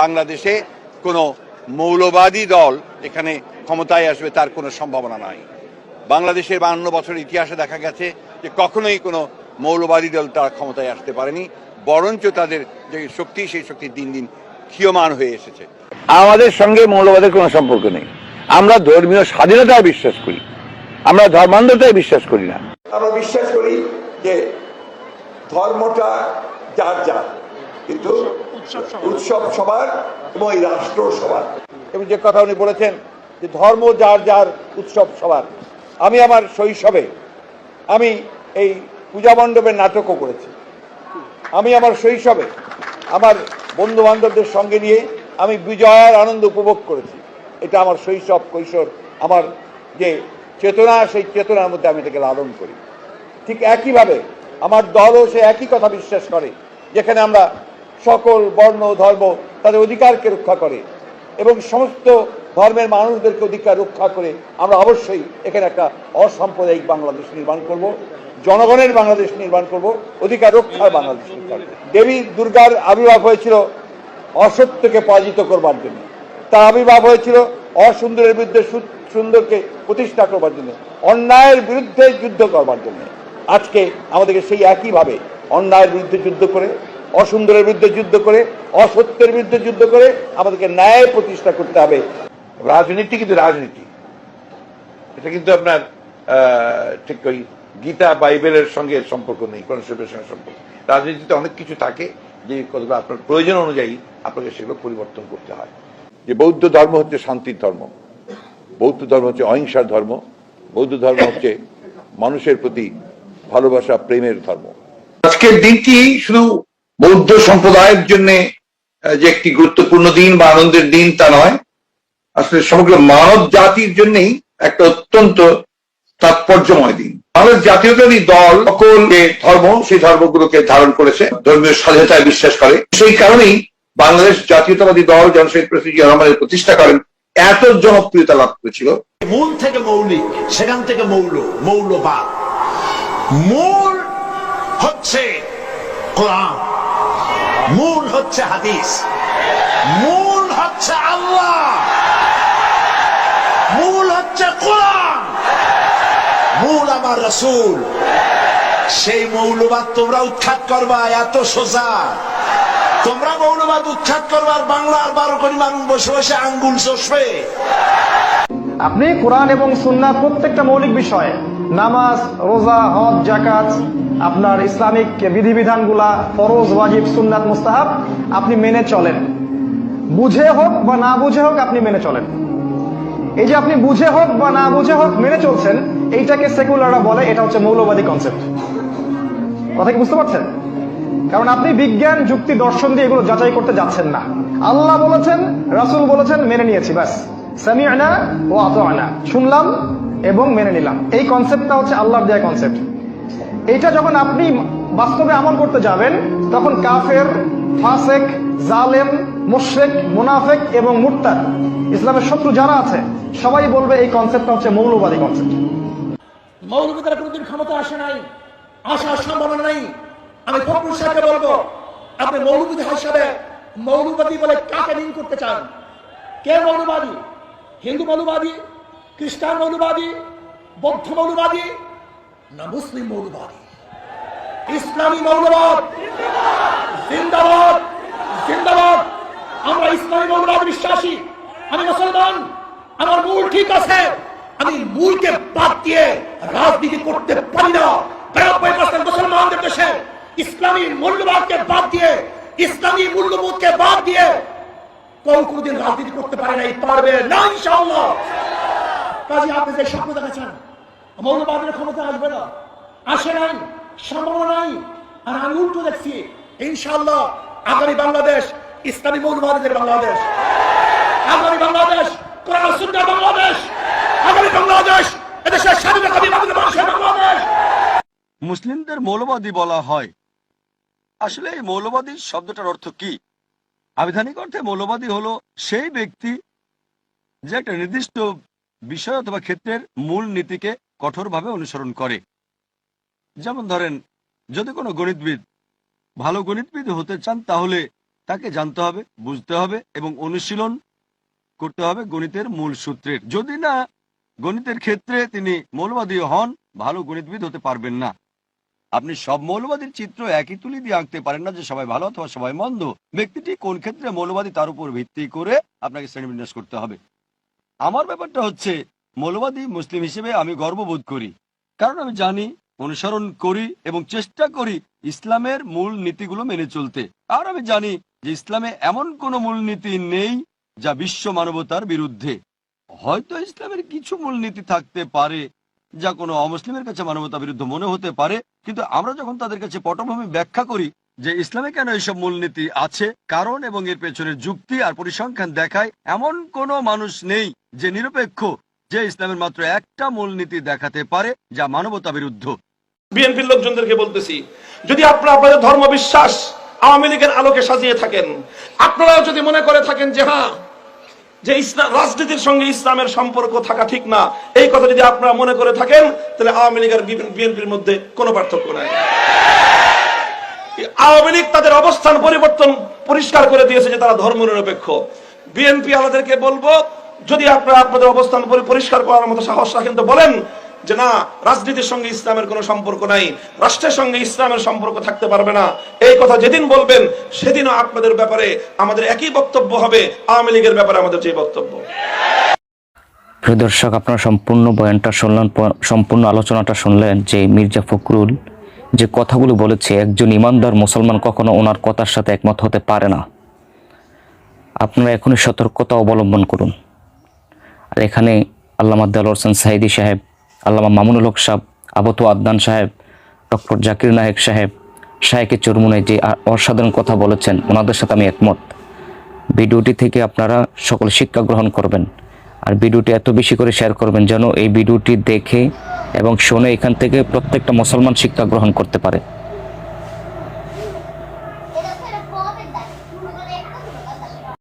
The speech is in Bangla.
বাংলাদেশে কোনো মৌলবাদী দল এখানে ক্ষমতায় আসবে তার কোনো সম্ভাবনা নাই। বাংলাদেশের বান্ন বছরের ইতিহাসে দেখা গেছে যে কখনোই কোনো মৌলবাদী দল তারা ক্ষমতায় আসতে পারেনি বরঞ্চ তাদের যে শক্তি সেই শক্তি দিন দিন ক্ষীয়মান হয়ে এসেছে। আমাদের সঙ্গে মৌলবাদের কোনো সম্পর্ক নেই। আমরা ধর্মীয় স্বাধীনতায় বিশ্বাস করি। আমরা ধর্মান্ধতায় বিশ্বাস করি না। আমরা বিশ্বাস করি যে ধর্মটা যার যার। কিন্তু উৎসব সবার এবং এই রাষ্ট্র সবার এবং যে কথা উনি বলেছেন যে ধর্ম যার যার উৎসব সবার আমি আমার শৈশবে আমি এই পূজা মণ্ডপের নাটকও করেছি। আমি আমার শৈশবে আমার বন্ধু বান্ধবদের সঙ্গে নিয়ে আমি বিজয়ের আনন্দ উপভোগ করেছি। এটা আমার শৈশব, কৈশোর, আমার যে চেতনা, সেই চেতনার মধ্যে আমি এটাকে লালন করি। ঠিক একইভাবে আমার দলও সে একই কথা বিশ্বাস করে, যেখানে আমরা সকল বর্ণ ধর্ম তাদের অধিকারকে রক্ষা করে এবং সমস্ত ধর্মের মানুষদেরকে অধিকার রক্ষা করে আমরা অবশ্যই এখানে একটা অসাম্প্রদায়িক বাংলাদেশ নির্মাণ করব, জনগণের বাংলাদেশ নির্মাণ করব, অধিকার রক্ষার বাংলাদেশ নির্মাণ। দেবী দুর্গার আবির্ভাব হয়েছিল অসত্যকে পরাজিত করবার জন্য তার আবির্ভাব হয়েছিল অসুন্দরের বিরুদ্ধে সুন্দরকে প্রতিষ্ঠা করবার জন্য, অন্যায়ের বিরুদ্ধে যুদ্ধ করবার জন্য আজকে আমাদেরকে সেই একইভাবে অন্যায়ের বিরুদ্ধে যুদ্ধ করে অসুন্দরের বিরুদ্ধে যুদ্ধ করে, অসত্যের বিরুদ্ধে যুদ্ধ করে আমাদেরকে ন্যায় প্রতিষ্ঠা করতে হবে। রাজনীতি কিন্তু রাজনীতি। এটা কিন্তু আপনার ঠিক ওই গীতা বাইবেলের সঙ্গে সম্পর্ক নেই কনসেপ্টের সঙ্গে সম্পর্ক রাজনীতিতে অনেক কিছু থাকে যে কতগুলো আপনার প্রয়োজন অনুযায়ী আপনাকে সেগুলো পরিবর্তন করতে হয়। যে বৌদ্ধ ধর্ম হচ্ছে শান্তির ধর্ম। বৌদ্ধ ধর্ম হচ্ছে অহিংসার ধর্ম। বৌদ্ধ ধর্ম হচ্ছে মানুষের প্রতি ভালোবাসা, প্রেমের ধর্ম। আজকের দিনটি শুধু বৌদ্ধ সম্প্রদায়ের জন্য যে একটি গুরুত্বপূর্ণ দিন বা আনন্দের দিন তা নয়। আসলে সমগ্র মানব জাতির জন্যই একটা অত্যন্ত তাৎপর্যময় দিন। বাংলাদেশ জাতীয়তাবাদী দল, সকল যে ধর্ম, সেই ধর্মগুলোকে ধারণ করেছে, ধর্মীয় স্বাধীনতায় বিশ্বাস করে। সেই কারণেই বাংলাদেশ জাতীয়তাবাদী দল, জনশহীদ প্রেসিডেন্ট রহমানের প্রতিষ্ঠা করেন, এত জনপ্রিয়তা লাভ করেছিল। মূল থেকে মৌলিক, সেখান থেকে মৌল, মৌলবাদ। মূল হচ্ছে কোরআন। মূল হচ্ছে হাদিস। মূল হচ্ছে আল্লাহ। মূল হচ্ছে কোরআন। মূল আমার রসুল। সেই মৌলবাদ তোমরা উৎখাত করবা, এত সোজা। তোমরা মৌলবাদ উৎখাত করবার বাংলার বারো কোটি মানুষ বসে বসে আঙ্গুল চষবে। আপনি কোরআন এবং সুন্নাহ প্রত্যেকটা মৌলিক বিষয় নামাজ, রোজা, হজ জাকাত আপনার ইসলামিক বিধিবিধানগুলা ফরজ, ওয়াজিব, সুন্নাত, মুস্তাহাব আপনি মেনে চলেন। বুঝে হোক বা না বুঝে হোক আপনি মেনে চলেন। এই যে আপনি বুঝে হোক বা না বুঝে হোক মেনে চলছেন, এইটাকে সেকুলাররা বলে, এটা হচ্ছে মৌলবাদী কনসেপ্ট কথা কি বুঝতে পারছেন? কারণ আপনি বিজ্ঞান, যুক্তি, দর্শন দিয়ে এগুলো যাচাই করতে যাচ্ছেন না। আল্লাহ বলেছেন, রাসূল বলেছেন, মেনে নিয়েছি, ব্যাস। সামিআনা ও আতাআনা। শুনলাম এবং মেনে নিলাম। এই কনসেপ্টটা হচ্ছে আল্লাহর দেয়া কনসেপ্ট এইটা যখন আপনি বাস্তবে আমল করতে যাবেন, তখন কাফের, ফাসেক, জালেম, মুশরিক, মুনাফেক এবং মুরতাদ, ইসলামের শত্রু যারা আছে, সবাই বলবে এই কনসেপ্টটা হচ্ছে মৌলবাদী কনসেপ্ট মৌলবাদীরা কোনোদিন ক্ষমতা আসে নাই আসার সম্ভাবনা নাই। আমি ফখরুল সাহেবকে বলব, আপনি মৌলবাদী হিসাবে মৌলবাদী বলে কাকে করতে চান? কে মৌলবাদী? হিন্দু মৌলবাদী? খ্রিস্টান মৌলবাদী, বৌদ্ধ মৌলবাদী না মুসলিম মৌলবাদী? ইসলামী মৌলবাদ। জিন্দাবাদ। জিন্দাবাদ। আমরা ইসলামী মৌলবাদ বিশ্বাসী। আমি মুসলমান। আমার মূল ঠিক আছে। আমি মূলকে বাদ দিয়ে রাজনীতি করতে পারি না। বিরানব্বই পার্সেন্ট মুসলমানদের দেশে ইসলামী মূল্যবাদকে বাদ দিয়ে, ইসলামী মূল্যবোধকে বাদ দিয়ে কেউ কোনোদিন রাজনীতি করতে পারে নাই, পারবে না ইনশাআল্লাহ। কাজে আপনি যে স্বপ্ন দেখাচ্ছেন মৌলবাদের ক্ষমতা আসবে না। আসে নাই সম্ভাবনা নাই। আর আমি উল্টো দেখছি, ইনশাআল্লাহ আগামী বাংলাদেশ, ইসলামী মৌলবাদের বাংলাদেশ। আগামী বাংলাদেশ মুসলিমদের মৌলবাদী বলা হয়। আসলে এই মৌলবাদী শব্দটার অর্থ কি? আবিধানিক অর্থে মৌলবাদী হলো সেই ব্যক্তি যে একটা নির্দিষ্ট বিষয় অথবা ক্ষেত্রের মূল নীতিকে কঠোরভাবে অনুসরণ করে। যেমন ধরেন, যদি কোনো গণিতবিদ ভালো গণিতবিদ হতে চান, তাহলে তাকে জানতে হবে, বুঝতে হবে এবং অনুশীলন করতে হবে গণিতের মূল সূত্রের। যদি না, গণিতের ক্ষেত্রে তিনি মৌলবাদী হন, ভালো গণিতবিদ হতে পারবেন না। আপনি সব মৌলবাদীর চিত্র একই তুলি দিয়ে আঁকতে পারেন না যে সবাই ভালো অথবা সবাই মন্দ। ব্যক্তিটি কোন ক্ষেত্রে মৌলবাদী তার উপর ভিত্তি করে আপনাকে শ্রেণীবিন্যাস করতে হবে। আমার ব্যাপারটা হচ্ছে, মৌলবাদী মুসলিম হিসেবে আমি গর্ববোধ করি। কারণ আমি জানি, অনুসরণ করি এবং চেষ্টা করি ইসলামের মূল নীতিগুলো মেনে চলতে। আর আমি জানি যে ইসলামে এমন কোনো মূলনীতি নেই যা বিশ্ব মানবতার বিরুদ্ধে। হয়তো ইসলামের কিছু মূলনীতি থাকতে পারে যা কোনো অমুসলিমের কাছে মানবতা বিরুদ্ধ মনে হতে পারে, কিন্তু আমরা যখন তাদের কাছে পটভূমি ব্যাখ্যা করি যে ইসলামে কেন এইসব মূলনীতি আছে, কারণ এবং এর পেছনে যুক্তি আর পরিসংখ্যান দেখায় এমন কোনো মানুষ নেই যে নিরপেক্ষ যে ইসলামের মাত্র একটা মূলনীতি দেখাতে পারে, যা মানবতা বিরুদ্ধ। বিএনপির লোকজনদেরকে বলতেছি, যদি আপনারা আপনাদের ধর্ম বিশ্বাস আওয়ামী লীগের আলোকে সাজিয়ে থাকেন, আপনারাও যদি মনে করে থাকেন যে হ্যাঁ যে ইসলাম, রাজনীতির সঙ্গে ইসলামের সম্পর্ক থাকা ঠিক না, এই কথা যদি আপনারা মনে করে থাকেন, তাহলে আওয়ামী লীগ আর বিএনপির মধ্যে কোনো পার্থক্য নাই। আওয়ামী লীগ তাদের অবস্থান পরিবর্তন পরিষ্কার করে দিয়েছে যে তারা ধর্ম নিরপেক্ষ। বিএনপি আমাদেরকে বলব, যদি আপনারা আপনাদের অবস্থান পরিষ্কার করার মতো সাহস রাখেন তো বলেন যে না, রাজনীতির সঙ্গে ইসলামের কোনো সম্পর্ক নাই, রাষ্ট্রের সঙ্গে ইসলামের সম্পর্ক থাকতে পারবে না। এই কথা যেদিন বলবেন, সেদিনও আপনাদের ব্যাপারে আমাদের একই বক্তব্য হবে, আওয়ামী লীগের ব্যাপারে আমাদের যে বক্তব্য। প্রিয় দর্শক, আপনারা সম্পূর্ণ বয়ানটা শুনলেন সম্পূর্ণ আলোচনাটা শুনলেন যে মির্জা ফখরুল যে কথাগুলো বলেছে, একজন ইমানদার মুসলমান কখনো ওনার কথার সাথে একমত হতে পারে না। আপনারা এখনই সতর্কতা অবলম্বন করুন। আর এখানে আল্লামা দেল হোসেন সাইদি সাহেব, আল্লামা মামুনুল হক সাহেব আবতু আদনান সাহেব, ডক্টর জাকির নায়েক সাহেব শাহেকে চরমুনে যে অসাধারণ কথা বলেছেন, ওনাদের সাথে আমি একমত। ভিডিওটি থেকে আপনারা সকল শিক্ষা গ্রহণ করবেন। আর ভিডিওটি এত বেশি করে শেয়ার করবেন যেন এই ভিডিওটি দেখে এবং শুনে এখান থেকে প্রত্যেকটা মুসলমান শিক্ষা গ্রহণ করতে পারে।